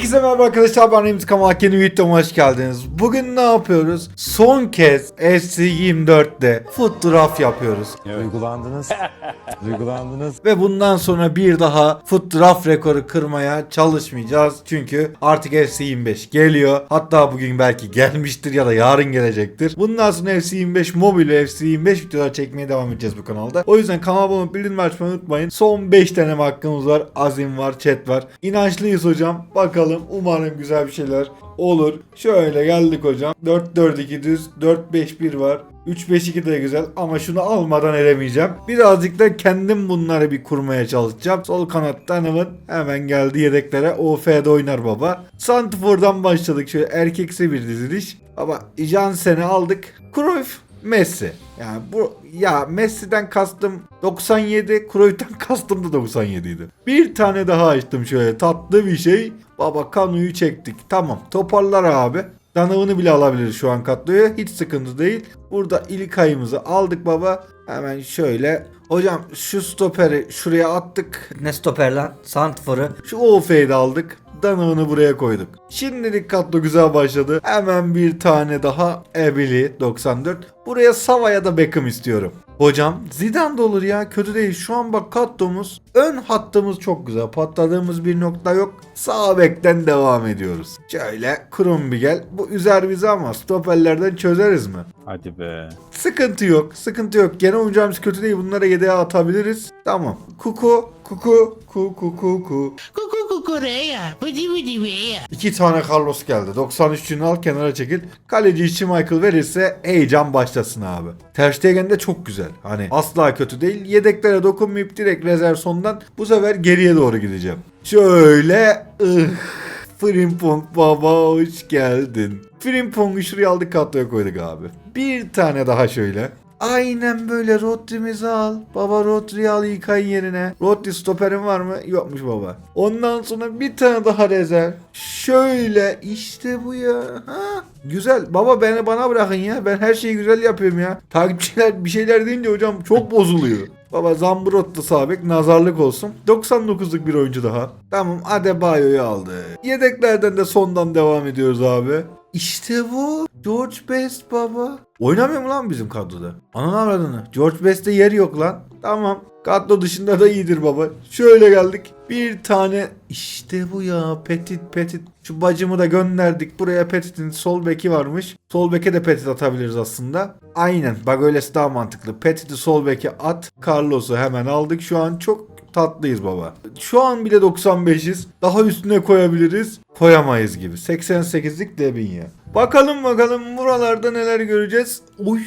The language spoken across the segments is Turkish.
Herkese merhaba arkadaşlar ben Remzi Kamal yeni videoma hoş geldiniz. Bugün ne yapıyoruz? Son kez FC24'te foot draft yapıyoruz. Duygulandınız. Duygulandınız. Ve bundan sonra bir daha foot draft rekoru kırmaya çalışmayacağız. Çünkü artık FC25 geliyor. Hatta bugün belki gelmiştir ya da yarın gelecektir. Bundan sonra FC25 mobil ve FC25 videolar çekmeye devam edeceğiz bu kanalda. O yüzden kanala abone olup bildirim açmayı unutmayın. Son 5 deneme hakkımız var. Azim var, chat var. İnançlıyız hocam. Bakalım umarım güzel bir şeyler olur. Şöyle geldik hocam. 4-4-2 düz, 4-5-1 var. 3-5-2 de güzel ama şunu almadan eremeyeceğim. Birazcık da kendim bunları bir kurmaya çalışacağım. Sol kanatta Hanım'ın hemen geldi yedeklere. OF'de oynar baba. Santifor'dan başladık. Şöyle erkeksi bir diziliş. Baba Jansen'i aldık. Cruyff Messi. Yani bu ya Messi'den kastım 97, Cruyff'tan kastım da 97 idi. Bir tane daha açtım şöyle tatlı bir şey. Baba Kanu'yu çektik. Tamam toparlar abi. Danavını bile alabiliriz şu an Katlo'ya. Hiç sıkıntı değil. Burada ilk ayımızı aldık baba. Hemen şöyle. Hocam şu stoperi şuraya attık. Ne stoper lan? Santfor'u. Şu OF'yi de aldık. Danavını buraya koyduk. Şimdilik Katlo güzel başladı. Hemen bir tane daha Ebili 94. Buraya Sava ya da Beckham istiyorum. Hocam Zidane de olur ya kötü değil. Şu an bak Katlo'muz ön hattımız çok güzel. Patladığımız bir nokta yok. Sağ bekten devam ediyoruz. Şöyle Krumbigel. Bu üzer bizi ama stoperlerden çözeriz mi? Hadi be. Sıkıntı yok. Sıkıntı yok. Gene oyuncağımız kötü değil. Bunlara yedeğe atabiliriz. Tamam. Kuku. Kuku. Kuku. Kuku. Cucu cucureia, bıdı bıdı beya. İki tane Carlos geldi. 93'ünü al kenara çekil. Kaleci için Michael verirse heyecan başlasın abi. Ter Stegen de çok güzel. Hani asla kötü değil. Yedeklere dokunmayıp direkt rezerv sondan bu sefer geriye doğru gideceğim. Şöyle ıh. Frimpong baba hoş geldin. Frimpong'u şuraya aldık katloya koyduk abi. Bir tane daha şöyle. Aynen böyle Rodri'mizi al. Baba Rodri'yi al İlkay'ın yerine. Rodri stoperin var mı? Yokmuş baba. Ondan sonra bir tane daha rezerv. Şöyle işte bu ya. Ha? Güzel. Baba beni bana bırakın ya. Ben her şeyi güzel yapıyorum ya. Takipçiler bir şeyler deyince hocam çok bozuluyor. Baba Zambrotto sabek nazarlık olsun. 99'luk bir oyuncu daha. Tamam Adebayo'yu aldı. Yedeklerden de sondan devam ediyoruz abi. İşte bu. George Best baba. Oynamıyor mu lan bizim kadroda? Ananı avradını. George Best'te yer yok lan. Tamam. Kadro dışında da iyidir baba. Şöyle geldik. Bir tane işte bu ya Petit Petit. Şu bacımı da gönderdik. Buraya Petit'in sol beki varmış. Sol beke de Petit atabiliriz aslında. Aynen. Bak öylesi daha mantıklı. Petit'i sol beke at. Carlos'u hemen aldık. Şu an çok tatlıyız baba. Şu an bile 95'iz. Daha üstüne koyabiliriz. Koyamayız gibi. 88'lik Debinya. Bakalım bakalım buralarda neler göreceğiz. Oy.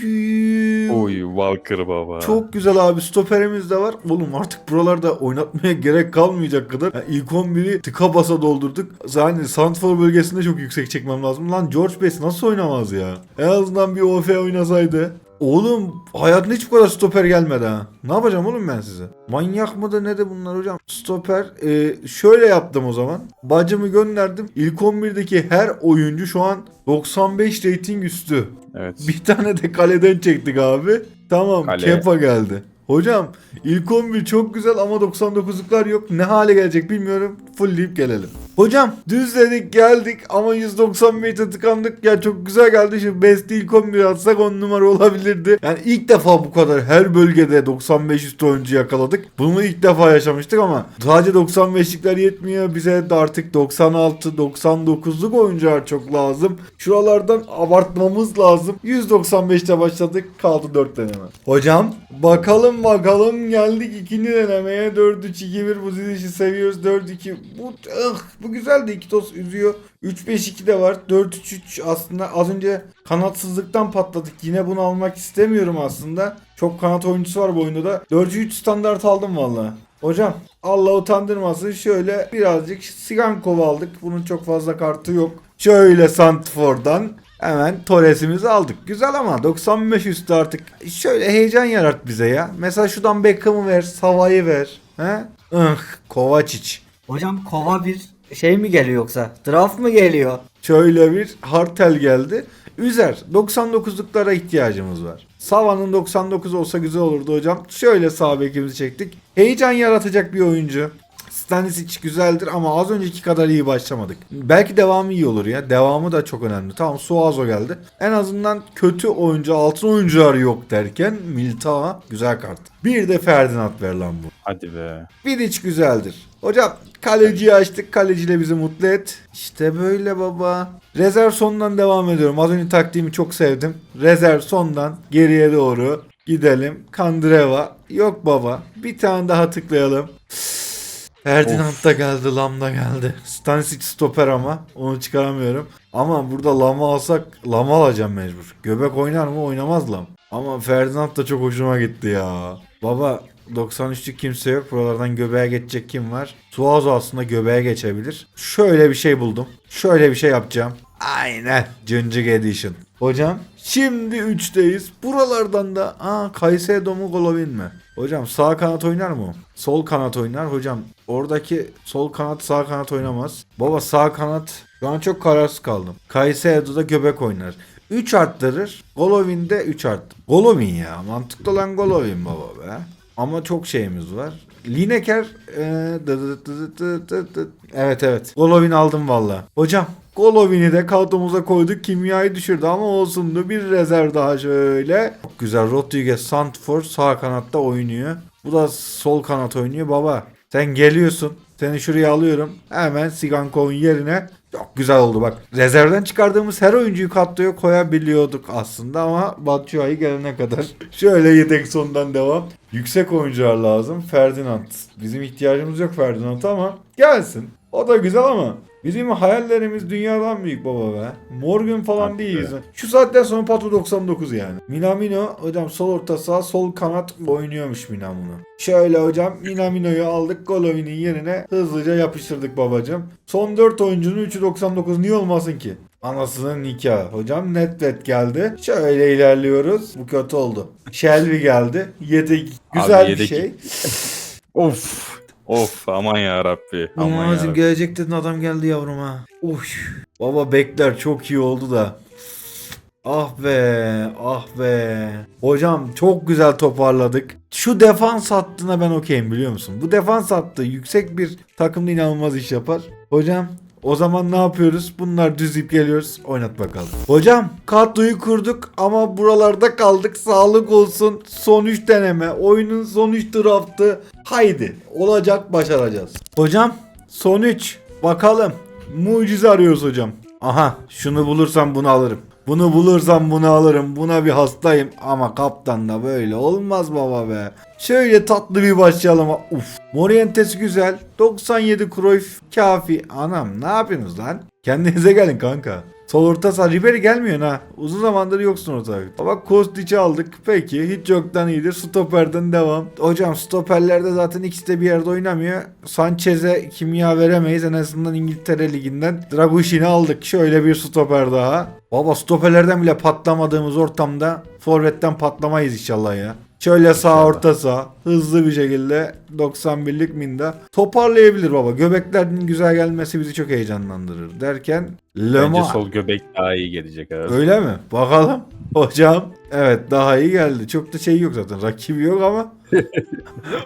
Oy Walker baba. Çok güzel abi stoperimiz de var. Oğlum artık buralarda oynatmaya gerek kalmayacak kadar. Yani ilk 11'i tıka basa doldurduk. Zaten Sandfor bölgesinde çok yüksek çekmem lazım. Lan George Best nasıl oynamaz ya? En azından bir OF oynasaydı. Oğlum hayatımda hiç bu kadar stoper gelmedi ha. Ne yapacağım oğlum ben size? Manyak mıdır ne de bunlar hocam? Stoper e, şöyle yaptım o zaman. Bacımı gönderdim. İlk 11'deki her oyuncu şu an 95 rating üstü. Evet. Bir tane de kaleden çektik abi. Tamam Kale. Kepa geldi. Hocam ilk 11 çok güzel ama 99'luklar yok. Ne hale gelecek bilmiyorum. Fullleyip gelelim. Hocam düzledik geldik ama 195'e tıkandık. Ya çok güzel geldi. Şimdi best ilk 11 atsak 10 numara olabilirdi. Yani ilk defa bu kadar her bölgede 95 üstü oyuncu yakaladık. Bunu ilk defa yaşamıştık ama sadece 95'likler yetmiyor. Bize de artık 96, 99'luk oyuncular çok lazım. Şuralardan abartmamız lazım. 195'te başladık. Kaldı 4 deneme. Hocam bakalım bakalım geldik ikinci denemeye. 4-3-2-1 bu dizilişi seviyoruz. 4-2 bu ıh, bu güzeldi. İki toz üzüyor. 3-5-2 de var. 4-3-3 aslında az önce kanatsızlıktan patladık. Yine bunu almak istemiyorum aslında. Çok kanat oyuncusu var bu oyunda da. 4-3 standart aldım valla. Hocam Allah utandırmasın şöyle birazcık Sigankov aldık. Bunun çok fazla kartı yok. Şöyle Santfor'dan hemen Torres'imizi aldık. Güzel ama 95 üstü artık. Şöyle heyecan yarat bize ya. Mesela şuradan Beckham'ı ver, Sava'yı ver. He? Ih, Kovacic. Hocam kova bir şey mi geliyor yoksa? Draft mı geliyor? Şöyle bir Hartel geldi. Üzer 99'luklara ihtiyacımız var. Sava'nın 99 olsa güzel olurdu hocam. Şöyle sağ bekimizi çektik. Heyecan yaratacak bir oyuncu. Stanisic güzeldir ama az önceki kadar iyi başlamadık. Belki devamı iyi olur ya. Devamı da çok önemli. Tamam Suazo geldi. En azından kötü oyuncu, altın oyuncular yok derken Militao güzel kart. Bir de Ferdinand ver lan bu. Hadi be. Vidic güzeldir. Hocam kaleciyi açtık. Kaleciyle bizi mutlu et. İşte böyle baba. Rezerv sondan devam ediyorum. Az önce taktiğimi çok sevdim. Rezerv sondan geriye doğru gidelim. Kandreva. Yok baba. Bir tane daha tıklayalım. Ferdinand da geldi, Lam da geldi. Stanisic stoper ama onu çıkaramıyorum. Ama burada Lam'ı alsak Lam'ı alacağım mecbur. Göbek oynar mı? Oynamaz Lam. Ama Ferdinand da çok hoşuma gitti ya. Baba 93'lük kimse yok. Buralardan göbeğe geçecek kim var? Suazo aslında göbeğe geçebilir. Şöyle bir şey buldum. Şöyle bir şey yapacağım. Aynen. Cıncık Edition. Hocam şimdi 3'teyiz. Buralardan da aa Kaysedo mu Golovin mi? Hocam sağ kanat oynar mı? Sol kanat oynar. Hocam oradaki sol kanat sağ kanat oynamaz. Baba sağ kanat şu an çok kararsız kaldım. Kaysedo da göbek oynar. 3 arttırır. Golovin de 3 arttırır. Golovin ya. Mantıklı olan Golovin baba be. Ama çok şeyimiz var. Lineker dı. Evet evet. Golovin aldım valla. Hocam Golovin'i de kadromuza koyduk. Kimyayı düşürdü ama olsundu. Bir rezerv daha şöyle. Çok güzel. Rodriguez Santfor sağ kanatta oynuyor. Bu da sol kanat oynuyor. Baba sen geliyorsun. Seni şuraya alıyorum. Hemen Sigankov'un yerine çok güzel oldu bak. Rezervden çıkardığımız her oyuncuyu kadroya koyabiliyorduk aslında ama Batshuayi gelene kadar. Şöyle yedek sondan devam. Yüksek oyuncular lazım. Ferdinand. Bizim ihtiyacımız yok Ferdinand'a ama gelsin. O da güzel ama Bizim hayallerimiz dünyadan büyük baba be. Morgan falan Haklı. değiliz. Şu saatten sonra Pato 99 yani. Minamino hocam sol orta saha sol kanat oynuyormuş Minamino. Şöyle hocam Minamino'yu aldık Golovin'in yerine hızlıca yapıştırdık babacım. Son 4 oyuncunun 3'ü 99 niye olmasın ki? Anasının nikahı. Hocam Netvet geldi. Şöyle ilerliyoruz. Bu kötü oldu. Shelby geldi. Yedek. Güzel bir yedek- şey. Of. Of aman ya Rabbi. Aman ya Rabbi. gelecek dedin adam geldi yavrum ha. Uş. Baba bekler çok iyi oldu da. Ah be ah be. Hocam çok güzel toparladık. Şu defans hattına ben okeyim biliyor musun? Bu defans hattı yüksek bir takımda inanılmaz iş yapar. Hocam o zaman ne yapıyoruz? Bunlar düzüp geliyoruz. Oynat bakalım. Hocam kadroyu kurduk ama buralarda kaldık. Sağlık olsun. Son 3 deneme. Oyunun son 3 draftı. Haydi. Olacak başaracağız. Hocam son 3. Bakalım. Mucize arıyoruz hocam. Aha şunu bulursam bunu alırım. Bunu bulursam bunu alırım. Buna bir hastayım. Ama kaptan da böyle olmaz baba be. Şöyle tatlı bir başlayalım. Uf. Morientes güzel. 97 Cruyff kafi. Anam ne yapıyorsunuz lan? Kendinize gelin kanka. Sol orta saha Ribery gelmiyor ha. Uzun zamandır yoksun ortalıkta. Bak Kostic'i aldık. Peki hiç yoktan iyidir. Stoperden devam. Hocam stoperlerde zaten ikisi de bir yerde oynamıyor. Sanchez'e kimya veremeyiz. En azından İngiltere Ligi'nden. Dragushin'i aldık. Şöyle bir stoper daha. Baba stoperlerden bile patlamadığımız ortamda forvetten patlamayız inşallah ya. Şöyle sağ orta sağ hızlı bir şekilde 91'lik minda toparlayabilir baba. Göbeklerin güzel gelmesi bizi çok heyecanlandırır derken Bence Lema sol göbek daha iyi gelecek abi. öyle mi? Bakalım. Hocam evet daha iyi geldi. Çok da şey yok zaten. Rakibi yok ama.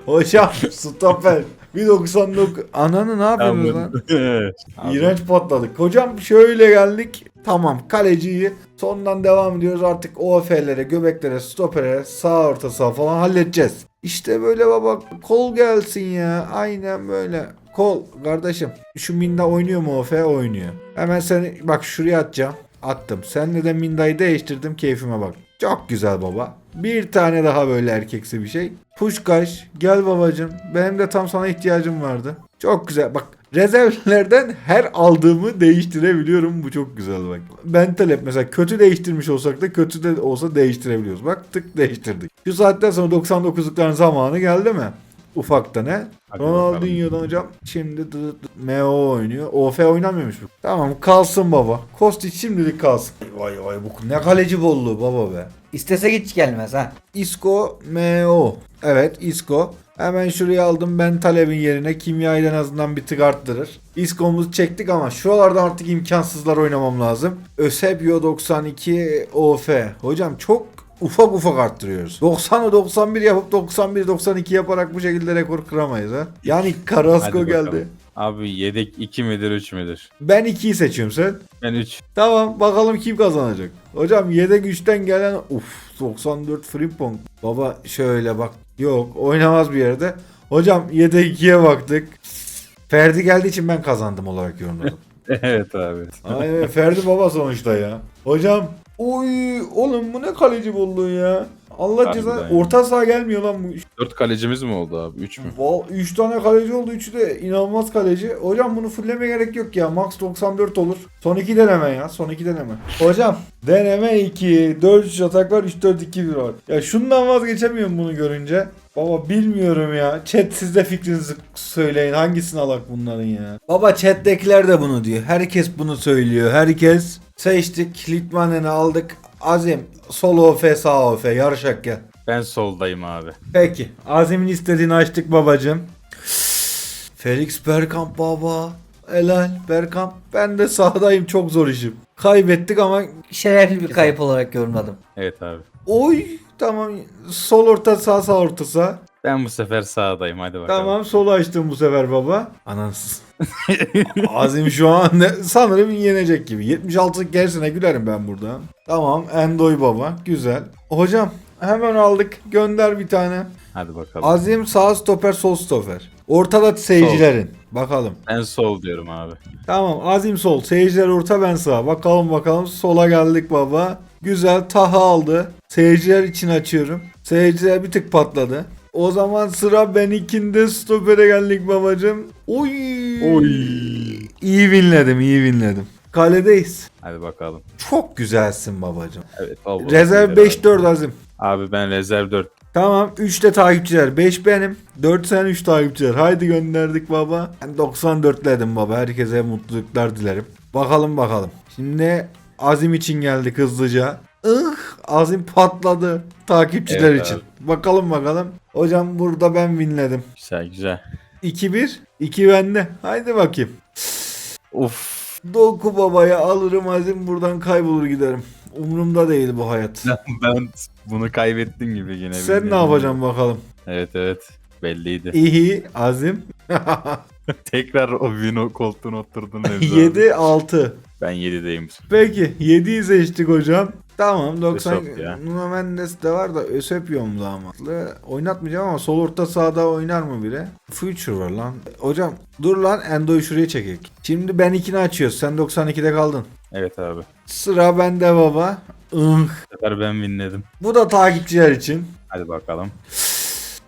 Hocam stoper. 1.99. Ananı ne yapıyorsunuz lan? İğrenç patladık. Hocam şöyle geldik. Tamam kaleciyi sondan devam ediyoruz. Artık OF'lere, göbeklere, stopere, sağ orta saha falan halledeceğiz. İşte böyle baba kol gelsin ya. Aynen böyle. Kol kardeşim. Şu Minda oynuyor mu OF? Oynuyor. Hemen seni bak şuraya atacağım. Attım. Senle de Minda'yı değiştirdim. Keyfime bak. Çok güzel baba. Bir tane daha böyle erkeksi bir şey. Puşkaş gel babacım. Benim de tam sana ihtiyacım vardı. Çok güzel. Bak rezervlerden her aldığımı değiştirebiliyorum. Bu çok güzel bak. Bentel hep mesela kötü değiştirmiş olsak da kötü de olsa değiştirebiliyoruz. Bak tık değiştirdik. Şu saatten sonra 99'lukların zamanı geldi mi? Ufakta ne? Hadi Ronaldinho'dan hocam şimdi dı- dı- MO oynuyor. OF oynamıyormuş bu. Tamam kalsın baba. Kostic şimdilik kalsın. Vay vay bu ne kaleci bolluğu baba be. İstese hiç gelmez ha. Isco MO. Evet Isco. Hemen şuraya aldım ben talebin yerine kimyayı en azından bir tık arttırır. Isco'muzu çektik ama şuralarda artık imkansızlar oynamam lazım. Eusebio 92 OF. Hocam çok ufak ufak arttırıyoruz. 90'ı 91 yapıp 91 92 yaparak bu şekilde rekor kıramayız ha. Yani Carrasco geldi. Abi yedek 2 midir 3 müdür? Ben 2'yi seçiyorum sen. Ben 3. Tamam bakalım kim kazanacak. Hocam yedek 3'ten gelen uf 94 Frimpong. Baba şöyle bak. Yok oynamaz bir yerde. Hocam yedek 2'ye baktık. Ferdi geldiği için ben kazandım olarak yorumladım. evet abi. Aynen Ferdi baba sonuçta ya. Hocam oy oğlum bu ne kaleci bulduğun ya. Allah Harbiden ceza orta saha gelmiyor lan bu. 4 kalecimiz mi oldu abi? 3 mü? 3 tane kaleci oldu. Üçü de inanılmaz kaleci. Hocam bunu fulleme gerek yok ya. Max 94 olur. Son 2 deneme ya. Son 2 deneme. Hocam deneme 2. 4 3 atak var. 3 4 2 1 var. Ya şundan vazgeçemiyorum bunu görünce. Baba bilmiyorum ya. Chat siz de fikrinizi söyleyin. Hangisini alak bunların ya? Baba chat'tekiler de bunu diyor. Herkes bunu söylüyor. Herkes. Seçtik. Litmanen'i aldık. Azim. Sol OF sağ OF. Yarışak gel. Ben soldayım abi. Peki. Azim'in istediğini açtık babacım. Felix Bergkamp baba. Helal Bergkamp. Ben de sahadayım çok zor işim. Kaybettik ama Şerefli bir kayıp olarak yorumladım. Evet abi. oy tamam sol orta sağ sağ orta sağ. Ben bu sefer sağdayım hadi bakalım. Tamam solu açtım bu sefer baba. Anansız. Azim şu an ne- sanırım yenecek gibi. 76 gerisine gülerim ben burada. Tamam Endoy baba. Güzel. Hocam hemen aldık. Gönder bir tane. Hadi bakalım. Azim sağ stoper sol stoper. Ortada seyircilerin. Bakalım. Ben sol diyorum abi. Tamam Azim sol. Seyirciler orta ben sağ. Bakalım bakalım. Sola geldik baba. Güzel Taha aldı. Seyirciler için açıyorum. Seyirciler bir tık patladı. O zaman sıra ben ikinde stopere geldik babacım. Oy. Oy. İyi winledim iyi winledim. Kaledeyiz. Hadi bakalım. Çok güzelsin babacım. Evet. al bakalım. Rezerv Abi. 5-4 Azim. Abi ben rezerv 4. Tamam 3 de takipçiler. 5 benim. 4 sen 3 takipçiler. Haydi gönderdik baba. Ben 94'ledim baba. Herkese mutluluklar dilerim. Bakalım bakalım. Şimdi Azim için geldik hızlıca. Ih Azim patladı. Takipçiler Evet için. abi. Bakalım bakalım. Hocam burada ben winledim. Güzel güzel. 2-1. 2 bende. Haydi bakayım. Of. Doku babaya alırım Azim buradan kaybolur giderim. Umurumda değil bu hayat. ben bunu kaybettim gibi yine. Sen ne yapacaksın bakalım. Evet evet. Belliydi. İyi Azim. Tekrar o vino koltuğuna oturdun Nevzi abi. 7 6. Ben 7'deyim. Peki 7'yi seçtik hocam. Tamam 90 Ösop ya. Nuno Mendes de var da Ösepiyom da ama. Oynatmayacağım ama sol orta sahada oynar mı biri? Future var lan. Hocam dur lan Endo'yu şuraya çekek. Şimdi ben ikini açıyoruz. Sen 92'de kaldın. Evet abi. Sıra bende baba. Ih. Sefer ben winledim. Bu da takipçiler için. Hadi bakalım.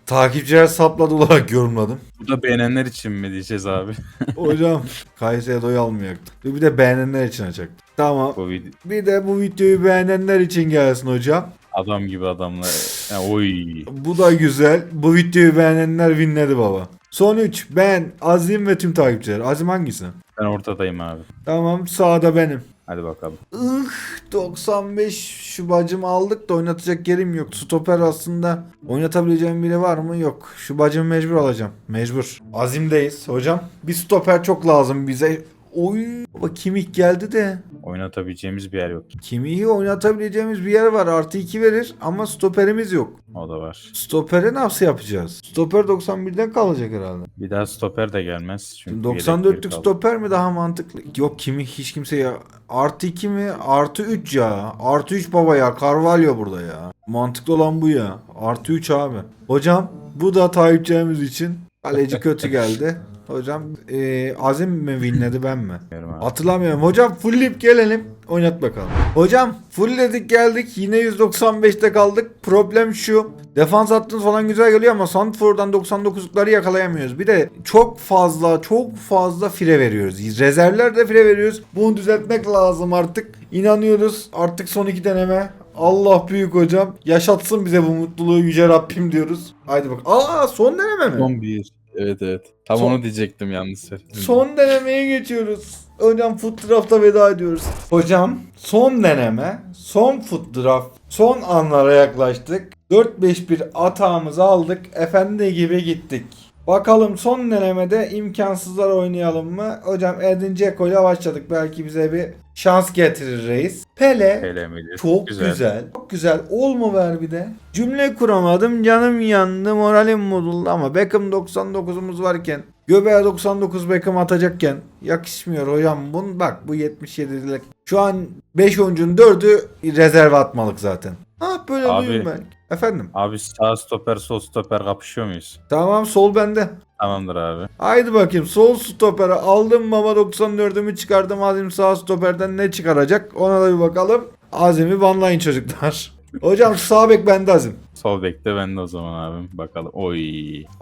Takipçiler sapladı olarak yorumladım. Bu da beğenenler için mi diyeceğiz abi? Hocam Kayseri'de almayacaktı. Bir de beğenenler için açacaktı. Tamam. Bu vid- Bir de bu videoyu beğenenler için gelsin hocam. adam gibi adamlar. Ha, oy. Bu da güzel. Bu videoyu beğenenler winledi baba. Son 3. Ben, Azim ve tüm takipçiler. Azim hangisi? Ben ortadayım abi. Tamam sağda benim. Hadi bakalım. Ih 95 şu bacımı aldık da oynatacak yerim yok. Stoper aslında oynatabileceğim biri var mı? Yok. Şu bacımı mecbur alacağım. Mecbur. Azimdeyiz hocam. Bir stoper çok lazım bize. Oy. Baba Kimik geldi de. Oynatabileceğimiz bir yer yok. Kimik'i oynatabileceğimiz bir yer var. Artı 2 verir ama stoperimiz yok. O da var. Stopere nasıl yapacağız? Stoper 91'den kalacak herhalde. Bir daha stoper de gelmez. Çünkü yedek 94'lük bir kaldı. stoper mi daha mantıklı? Yok kimi hiç kimse ya. Artı 2 mi? Artı 3 ya. Artı 3 baba ya. Carvalho burada ya. Mantıklı olan bu ya. Artı 3 abi. Hocam bu da takipçilerimiz için. Kaleci kötü geldi. Hocam eee Azim mi winledi ben mi? Hatırlamıyorum. Hocam fullleyip gelelim. Oynat bakalım. Hocam fullledik geldik. Yine 195'te kaldık. Problem şu. Defans hattınız falan güzel geliyor ama Sandford'dan 99'lukları yakalayamıyoruz. Bir de çok fazla çok fazla fire veriyoruz. Rezervler de fire veriyoruz. Bunu düzeltmek lazım artık. İnanıyoruz. Artık son iki deneme. Allah büyük hocam. Yaşatsın bize bu mutluluğu yüce Rabbim diyoruz. Haydi bak. Aa son deneme mi? Son bir. Evet evet. Tam Son- onu diyecektim yalnız. Son denemeye geçiyoruz. Hocam foot draft'a veda ediyoruz. Hocam son deneme, son foot draft, son anlara yaklaştık. 4-5-1 atağımızı aldık. Efendi gibi gittik. Bakalım son denemede imkansızlar oynayalım mı? Hocam Edin Dzeko ile başladık. Belki bize bir şans getirir reis. Pele. Midir? Çok güzel. Çok güzel. Ol mu ver bir de? Cümle kuramadım. Canım yandı. Moralim bozuldu ama Beckham 99'umuz varken Göbeğe 99 Beckham atacakken yakışmıyor hocam. Bun bak bu 77'lik. Şu an 5 oyuncunun 4'ü rezerve atmalık zaten. Ah böyle Abi. duyayım ben. Efendim. Abi sağ stoper sol stoper kapışıyor muyuz? Tamam sol bende. Tamamdır abi. Haydi bakayım sol stopere aldım baba 94'ümü çıkardım Azim sağ stoperden ne çıkaracak ona da bir bakalım. Azim'i banlayın çocuklar. Hocam sağ bek bende Azim. Sol bekte bende o zaman abim. Bakalım. Oy.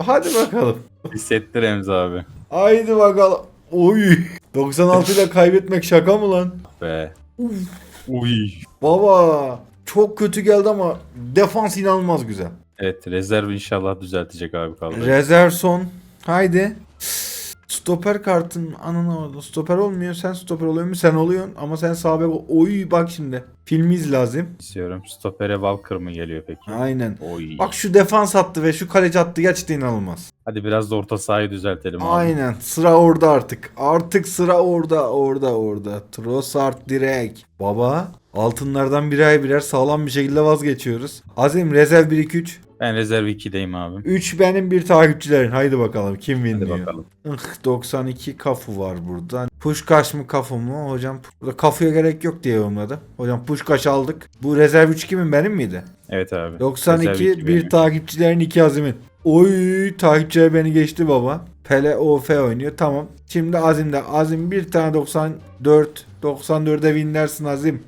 Hadi bakalım. Hissettir Remzi abi. Haydi bakalım. Oy. 96 ile kaybetmek şaka mı lan? Be. Uy. Baba çok kötü geldi ama defans inanılmaz güzel. Evet rezerv inşallah düzeltecek abi kaldı. Rezerv son. Haydi. Stoper kartın ananı orada. Stoper olmuyor. Sen stoper oluyor mu? Sen oluyorsun. Ama sen sağ bek. Oy bak şimdi. Filmiz lazım. İstiyorum. Stopere Walker mı geliyor peki? Aynen. Oy. Bak şu defans attı ve şu kaleci attı gerçekten inanılmaz. Hadi biraz da orta sahayı düzeltelim abi. Aynen. Sıra orada artık. Artık sıra orada, orada, orada. Trossard direkt. Baba, altınlardan birer birer sağlam bir şekilde vazgeçiyoruz. Azim rezerv 1 2 3. Ben rezerv 2'deyim abim. 3 benim bir takipçilerin. Haydi bakalım kim Hadi winliyor. bakalım. Ih, 92 kafu var burada. Puşkaş mı kafu mu? Hocam burada kafuya gerek yok diye yorumladım. Hocam puşkaş aldık. Bu rezerv 3 kimin benim miydi? Evet abi. Rezerv 92 iki bir benim. takipçilerin iki azimin. Oy takipçiler beni geçti baba. Pele OF oynuyor tamam. Şimdi Azim'de. Azim bir tane 94. 94'e winlersin Azim.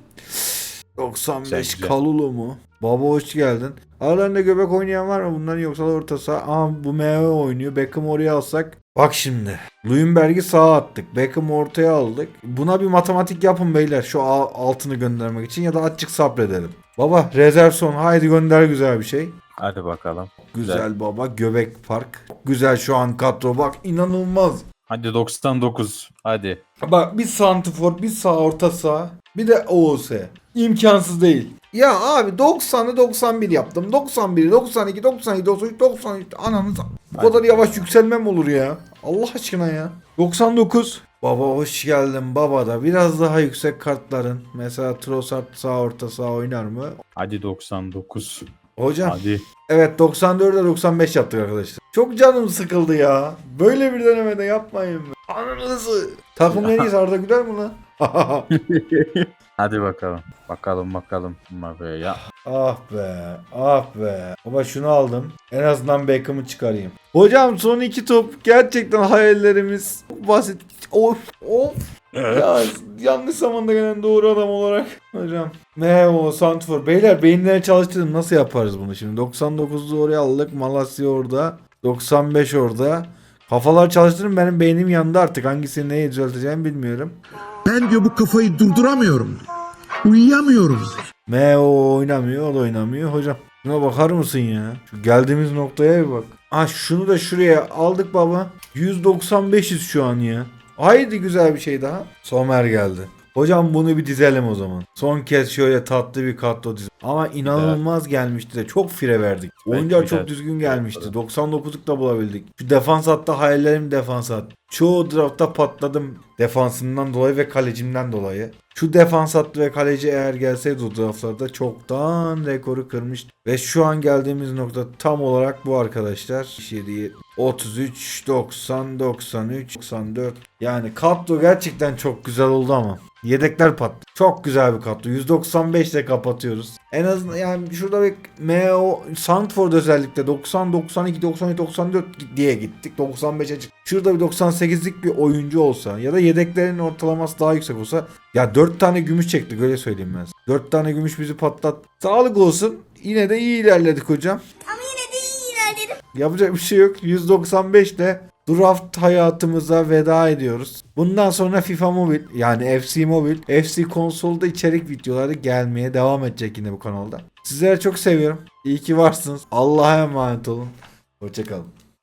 95 Güzel, güzel. Kalulu mu? Baba hoş geldin. Aralarında göbek oynayan var mı bunların yoksa orta saha? Aa bu MV oynuyor. Beckham oraya alsak. Bak şimdi. Luyenberg'i sağa attık. Beckham ortaya aldık. Buna bir matematik yapın beyler. Şu altını göndermek için ya da açık sabredelim. Baba rezerv son. Haydi gönder güzel bir şey. Hadi bakalım. Güzel, Güzel. baba. Göbek Park. Güzel şu an kadro. Bak inanılmaz. Hadi 99. Hadi. Bak bir santifor, bir sağ orta saha, bir de OOS. İmkansız değil. Ya abi 90'ı 91 yaptım. 91'i 92, 92, 93, 93. Ananı Bu kadar yavaş yükselmem olur ya. Allah aşkına ya. 99. Baba hoş geldin baba da biraz daha yüksek kartların. Mesela Trossard sağ orta sağ oynar mı? Hadi 99. Hocam Hadi. evet 94'e 95 yaptık arkadaşlar. Çok canım sıkıldı ya. Böyle bir denemede yapmayın. be. Ananızı. Takım en iyisi Arda Güler mi lan? Hadi bakalım. Bakalım bakalım. Be ya. Ah be, ah be. Baba şunu aldım. En azından Beckham'ı çıkarayım. Hocam son iki top gerçekten hayallerimiz basit. Of, of. ya yanlış zamanda gelen doğru adam olarak. Hocam. Ne o Santfor. Beyler beyinleri çalıştırın. Nasıl yaparız bunu şimdi? 99'u oraya aldık. Malasya orada. 95 orada. Kafalar çalıştırın. Benim beynim yandı artık. Hangisini neyi düzelteceğimi bilmiyorum. Ben diyor bu kafayı durduramıyorum. Uyuyamıyorum. Meo oynamıyor, o da oynamıyor. Hocam şuna bakar mısın ya? Şu geldiğimiz noktaya bir bak. Ah şunu da şuraya aldık baba. 195'iz şu an ya. Haydi güzel bir şey daha. Somer geldi. Hocam bunu bir dizelim o zaman. Son kez şöyle tatlı bir kadro dizelim. Ama inanılmaz gelmişti de çok fire verdik. Oyuncular çok düzgün gelmişti. 99'luk da bulabildik. Şu defans hatta hayallerim defans hat. Çoğu draftta patladım defansından dolayı ve kalecimden dolayı. Şu defans hattı ve kaleci eğer gelseydi o draftlarda çoktan rekoru kırmıştı. Ve şu an geldiğimiz nokta tam olarak bu arkadaşlar. 7, 33, 90, 93, 94. Yani kadro gerçekten çok güzel oldu ama. Yedekler pat. Çok güzel bir kadro. 195 ile kapatıyoruz. En azından yani şurada bir MO Sandford özellikle 90 92 93 94 diye gittik. 95'e çık. Şurada bir 98'lik bir oyuncu olsa ya da yedeklerin ortalaması daha yüksek olsa ya 4 tane gümüş çektik öyle söyleyeyim ben. size. 4 tane gümüş bizi patlat. Sağlık olsun. Yine de iyi ilerledik hocam. Ama yine de iyi ilerledim. Yapacak bir şey yok. 195 ile draft hayatımıza veda ediyoruz. Bundan sonra FIFA Mobile yani FC Mobile, FC konsolda içerik videoları gelmeye devam edecek yine bu kanalda. Sizleri çok seviyorum. İyi ki varsınız. Allah'a emanet olun. Hoşçakalın.